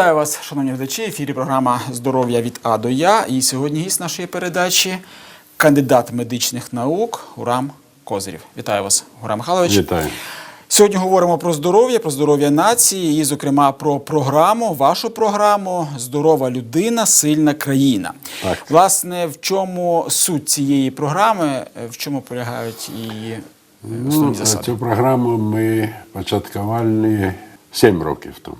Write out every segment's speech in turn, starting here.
Вітаю вас, шановні глядачі. В ефірі програма Здоров'я від А до Я. І сьогодні гість нашої передачі кандидат медичних наук Гурам Козирів. Вітаю вас, Гурам Михайлович. Вітаю. Сьогодні говоримо про здоров'я, про здоров'я нації, і, зокрема, про програму, вашу програму Здорова людина, сильна країна. Так. Власне, в чому суть цієї програми, в чому полягають її е, основні Ну, засади? цю програму ми початкували 7 років тому.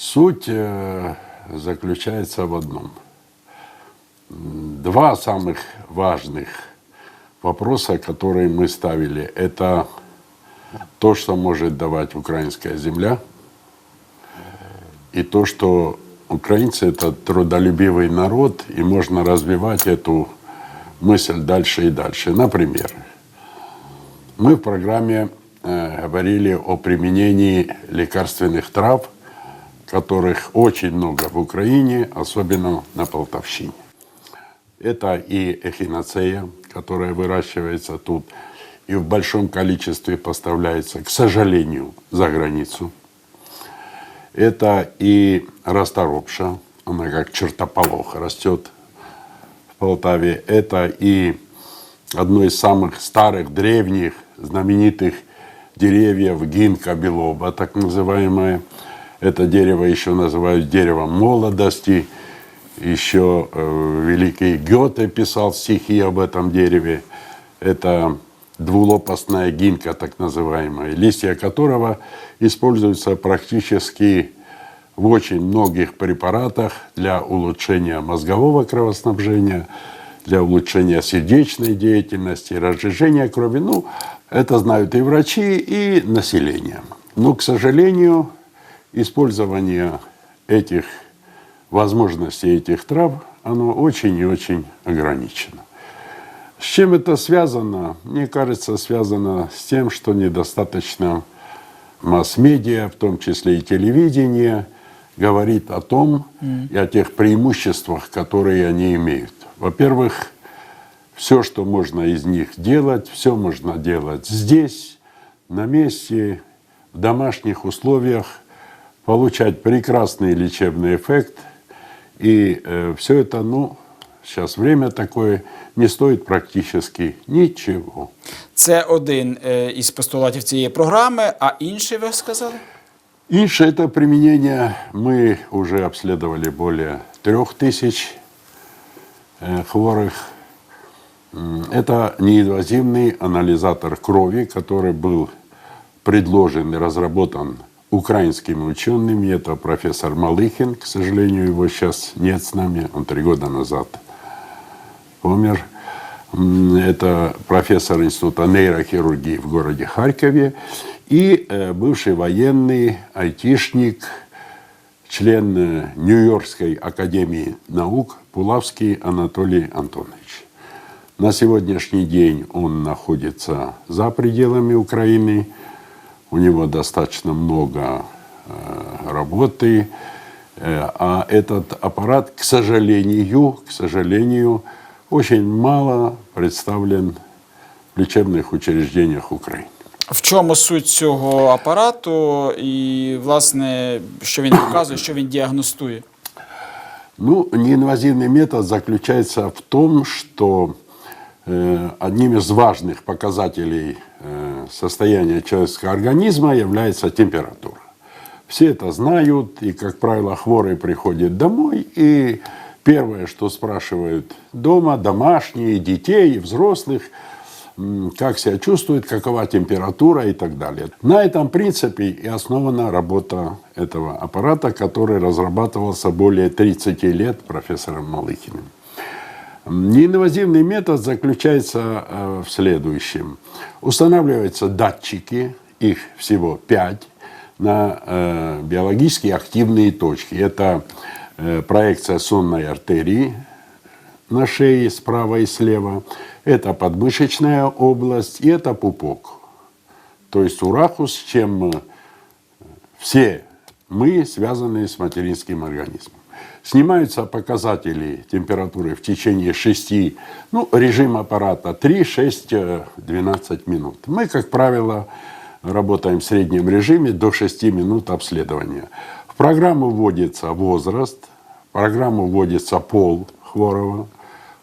Суть е, заключається в одном. Два самых важных вопроса, которые мы ставили, это то, что может давать украинская земля, и то, что украинцы – это трудолюбивый народ, и можно развивать эту мысль дальше и дальше. Например, мы в программе э, говорили о применении лекарственных трав, которых очень много в Украине, особенно на Полтавщине. Это и эхиноцея, которая выращивается тут и в большом количестве поставляется, к сожалению, за границу. Это и расторопша, она как чертополох растет в Полтаве. Это и одно из самых старых, древних, знаменитых деревьев гинка белоба, так называемое. Это дерево еще называют деревом молодости. Еще э, великий Гёте писал стихи об этом дереве. Это двулопастная гинка, так называемая, листья которого используются практически в очень многих препаратах для улучшения мозгового кровоснабжения, для улучшения сердечной деятельности, разжижения крови. Ну, это знают и врачи, и население. Но, к сожалению, использование этих возможностей, этих трав, оно очень и очень ограничено. С чем это связано? Мне кажется, связано с тем, что недостаточно масс-медиа, в том числе и телевидение, говорит о том и о тех преимуществах, которые они имеют. Во-первых, все, что можно из них делать, все можно делать здесь, на месте, в домашних условиях, получать прекрасный лечебный эффект. И все это, ну, сейчас время такое, не стоит практически ничего. Це один е, із постулатів цієї програми, а інший ви сказали? Инше это применение мы уже обследовали более трех тысяч э, хворых. М, Это неинвазивный анализатор крови, который был предложен и разработан украинскими учеными. Это профессор Малыхин, к сожалению, его сейчас нет с нами, он три года назад умер. Это профессор Института нейрохирургии в городе Харькове и э, бывший военный айтишник, член э, Нью-Йоркской академии наук Пулавский Анатолий Антонович. На сегодняшний день он находится за пределами Украины У него достаточно много э, работы. Э, А этот аппарат, к сожалению, к сожалению, очень мало представлен в лечебных учреждениях Украины. В чому суть цього апарату і, власне, що він показує, що він діагностує? Ну, неинвазивный метод заключается в том, что э, одним из важных показателей э, состояния человеческого организма является температура. Все это знают, и, как правило, хворый приходит домой, и первое, что спрашивают дома, домашние, детей, взрослых, как себя чувствует, какова температура и так далее. На этом принципе и основана работа этого аппарата, который разрабатывался более 30 лет профессором Малыхиным. Неинвазивный метод заключается э, в следующем. Устанавливаются датчики, их всего пять, на э, биологически активные точки. Это э, проекция сонной артерии на шее справа и слева, это подмышечная область и это пупок. То есть урахус, чем все мы связаны с материнским организмом. Снимаются показатели температуры в течение 6, ну, режим аппарата 3, 6, э, 12 минут. Мы, как правило, работаем в среднем режиме до 6 минут обследования. В программу вводится возраст, в программу вводится пол хворого,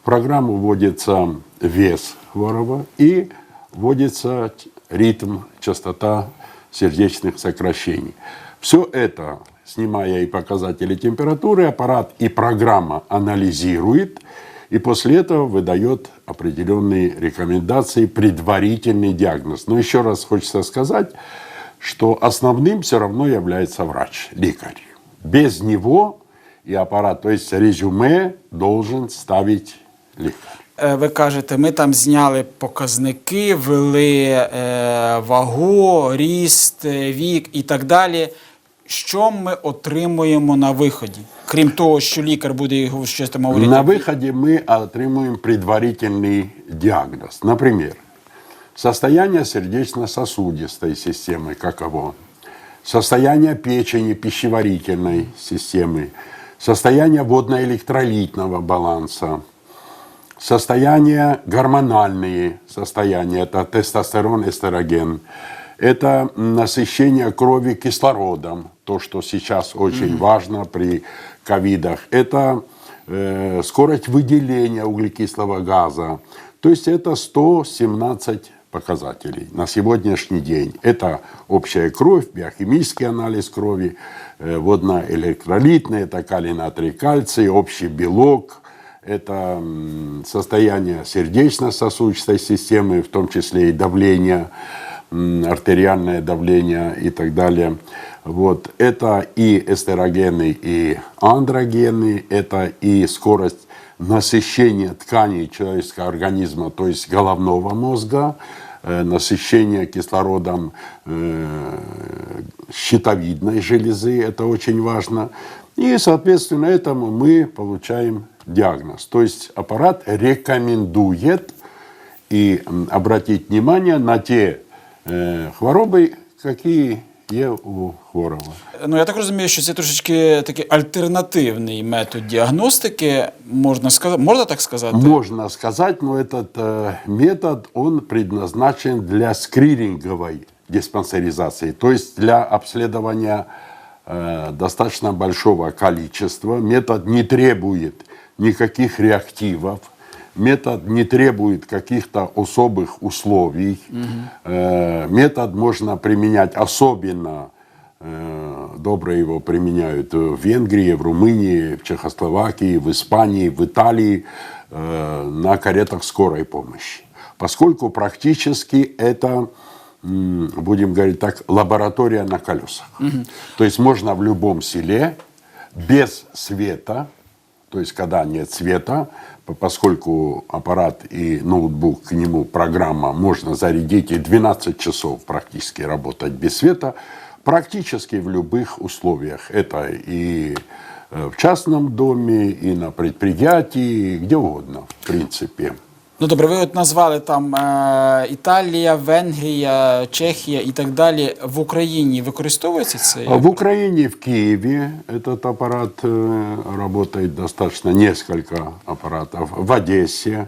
в программу вводится вес хворого и вводится ритм, частота сердечных сокращений. Все это, снимая и показатели температуры, аппарат и программа анализирует и после этого выдает определенные рекомендации, предварительный диагноз. Но еще раз хочется сказать, что основным все равно является врач, лекарь. Без него и аппарат, то есть резюме должен ставить лекарь. Е, Ви кажете, ми там зняли показники, ввели е, вагу, ріст, е, вік і так далі. Що ми отримуємо на виході? Крім того, що лікар буде його щось там говорити. На выходе мы отримуем предварительный диагноз. Например, состояние сердечно-сосудистой системы, каково, состояние печени, пищеварительной системы, состояние водно-электролитного баланса, состояние гормональные состояния, это тестостерон, эстероген, это насыщение крови кислородом, то, что сейчас очень важно при ковидах, это э, скорость выделения углекислого газа, то есть это 117 показателей на сегодняшний день. Это общая кровь, биохимический анализ крови, э, водно-электролитный, это калий, натрий, кальций, общий белок, это состояние сердечно-сосудистой системы, в том числе и давление, артериальное давление и так далее. Вот. Это и эстерогены, и андрогены, это и скорость насыщения тканей человеческого организма, то есть головного мозга, э, насыщение кислородом э, щитовидной железы, это очень важно. И, соответственно, этому мы получаем диагноз. То есть аппарат рекомендует и обратить внимание на те э, хворобы, какие є у хворого. Ну я так розумію, що це трошечки такий альтернативний метод діагностики. Можна сказати, можна так сказати? Можно сказать, но этот э, метод, он предназначен для скрининговой диспансеризации, то есть для обследования э, достаточно большого количества. Метод не требует никаких реактивов, метод не требует каких-то особых условий. Э, метод можно применять особенно Э, Добро его применяют в Венгрии, в Румынии, в Чехословакии, в Испании, в Италии э, на каретах скорой помощи. Поскольку практически это, будем говорить так, лаборатория на колесах. То есть можно в любом селе без света, то есть когда нет света, по- поскольку аппарат и ноутбук к нему программа можно зарядить и 12 часов практически работать без света, практически в любых условиях. Это и э, в частном доме, и на предприятии, где угодно, в принципе. Ну добре, ви от назвали там е, Італія, Венгрія, Чехія і так далі. В Україні використовується це? А В Украине, в Киеве этот аппарат э, работает достаточно, несколько аппаратов. В Одессе,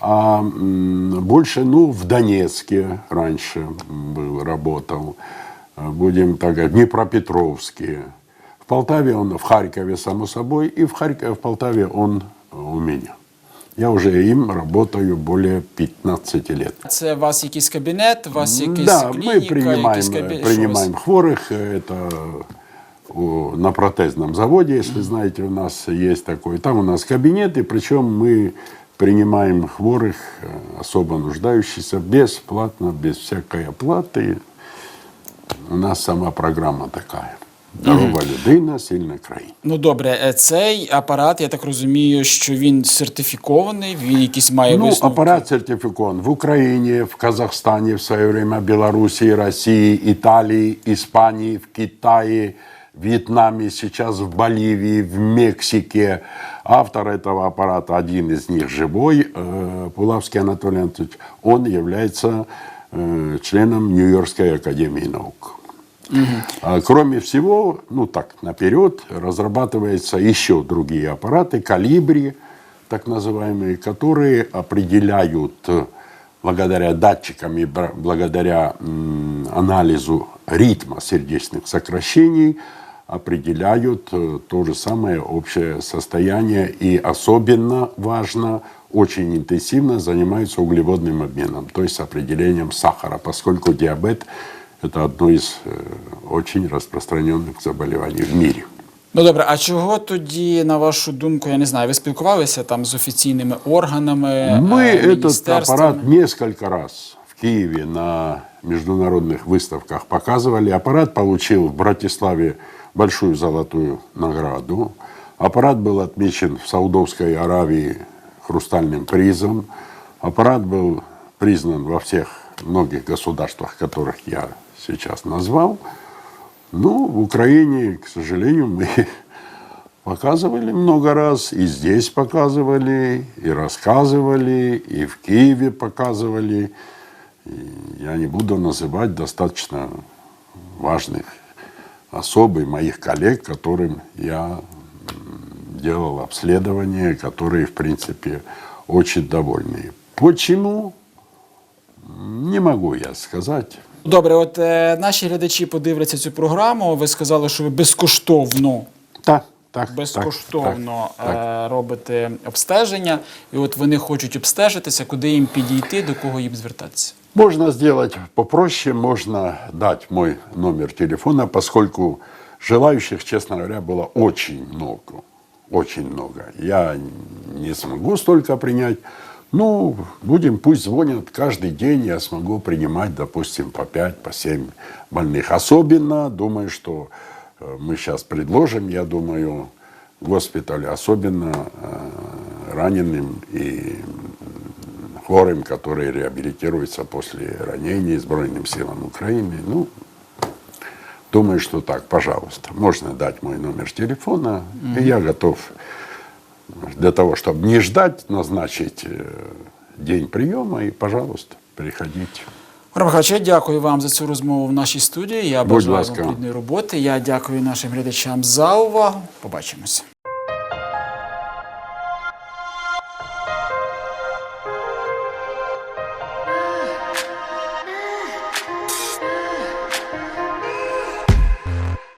а м, больше, ну, в Донецке раньше был, работал. Э, Будем так говорить, Днепропетровске. В Полтаве он, в Харькове, само собой, и в, Харькове, в Полтаве он у меня. Я уже им работаю более 15 лет. Це у вас якийсь кабінет, у вас якийсь Да, клініка, мы принимаем, якийсь кабі- що у вас? принимаем хворых. Это у- на протезном заводе, если знаете, у нас есть такой. Там у нас кабинеты, причем мы принимаем хворых, э, особо нуждающихся, бесплатно, без всякой оплаты. У нас сама программа такая. Здорова людина, сильна країна. Ну добре, е, цей апарат, я так розумію, що він сертифікований, він якийсь має Ну, висновки. аппарат сертификован в Украине, в Казахстане в свое время, Белоруссии, России, Италии, Испании, в Китае, Вьетнаме, сейчас в Боливии, в Мексике. Автор этого аппарата, один из них живой, э, Пулавский Анатолий Анатольевич, он является э, членом Нью-Йоркской академии наук. А Кроме всего, ну так, наперед, разрабатываются еще другие аппараты, калибри, так называемые, которые определяют э, благодаря датчикам и благодаря анализу ритма сердечных сокращений, определяют э, то же самое общее состояние и особенно важно, очень интенсивно занимаются углеводным обменом, то есть определением сахара, поскольку диабет – это одно из э, очень распространенных заболеваний в мире. Ну добре, а чого тоді, на вашу думку, я не знаю, ви спілкувалися там з офіційними органами? Мы е, этот міністерствами? аппарат несколько раз в Киеве на международных выставках показывали. Аппарат получил в Братиславе большую золотую награду. Аппарат был отмечен в Саудовской Аравии хрустальным призом. Аппарат был признан во всех многих государствах, которых я сейчас назвал. Ну, в Украине, к сожалению, мы показывали много раз, и здесь показывали, и рассказывали, и в Киеве показывали. И я не буду называть достаточно важных особый моих коллег, которым я делал обследование, которые, в принципе, очень довольны. Почему? Не могу я сказать. Добре, от е, наші глядачі подивляться цю програму. Ви сказали, що ви безкоштовно, Так, так, безкоштовно так, так, так. е, робите обстеження, і от вони хочуть обстежитися, куди їм підійти, до кого їм звертатися. Можно сделать попроще, можно дать мой номер телефона, поскольку желающих, честно говоря, было очень много. Очень много. Я не смогу столько принять. Ну, будем, пусть звонят каждый день, я смогу принимать, допустим, по 5, по 7 больных. Особенно, думаю, что э, мы сейчас предложим, я думаю, госпиталю, особенно э, раненым и хворым, которые реабилитируются после ранений Збройным силам Украины. Ну, думаю, что так, пожалуйста. Можно дать мой номер телефона, и я готов для того, чтобы не ждать, назначить э, день приема, и, пожалуйста, приходите. Я дякую вам за цю розмову в нашій студії. Я бажаю вам плідної роботи. Я дякую нашим глядачам за увагу. Побачимося.